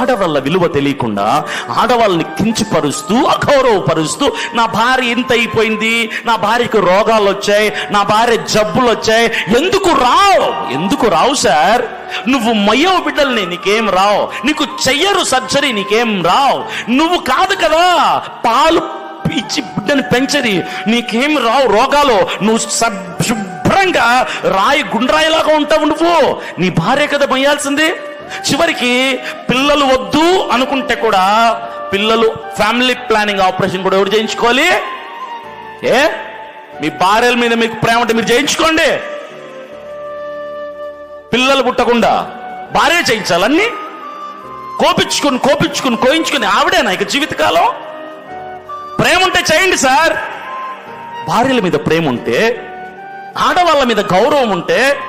ఆడవాళ్ళ విలువ తెలియకుండా ఆడవాళ్ళని కించిపరుస్తూ అగౌరవపరుస్తూ నా భార్య ఇంత అయిపోయింది నా భార్యకు రోగాలు వచ్చాయి నా భార్య జబ్బులు వచ్చాయి ఎందుకు రావు? ఎందుకు రావు సార్? నువ్వు మయ్యో బిడ్డల్ని నీకేం రావు? నీకు చెయ్యరు సర్జరీ నీకేం రావు? నువ్వు కాదు కదా పాలు ఇచ్చి బిడ్డని పెంచది నీకేం రావు రోగాలు? నువ్వు సబ్- శుభ్రంగా రాయి గుండ్రాయిలాగా ఉంటావు నువ్వు. నీ భార్య కదా మొయ్యాల్సింది? చివరికి పిల్లలు వద్దు అనుకుంటే కూడా పిల్లలు ఫ్యామిలీ ప్లానింగ్ ఆపరేషన్ కూడా ఎవరు చేయించుకోవాలి? ఏ? మీ భార్యల మీద మీకు ప్రేమ మీరు చేయించుకోండి. పిల్లలు పుట్టకుండా భార్య చేయించాలన్నీ? కోపించుకుని కోపించుకుని కోయించుకుని ఆవిడేనా ఇక జీవితకాలం? ప్రేమ ఉంటే చేయండి సార్. భార్యల మీద ప్రేమ ఉంటే ఆడవాళ్ళ మీద గౌరవం ఉంటే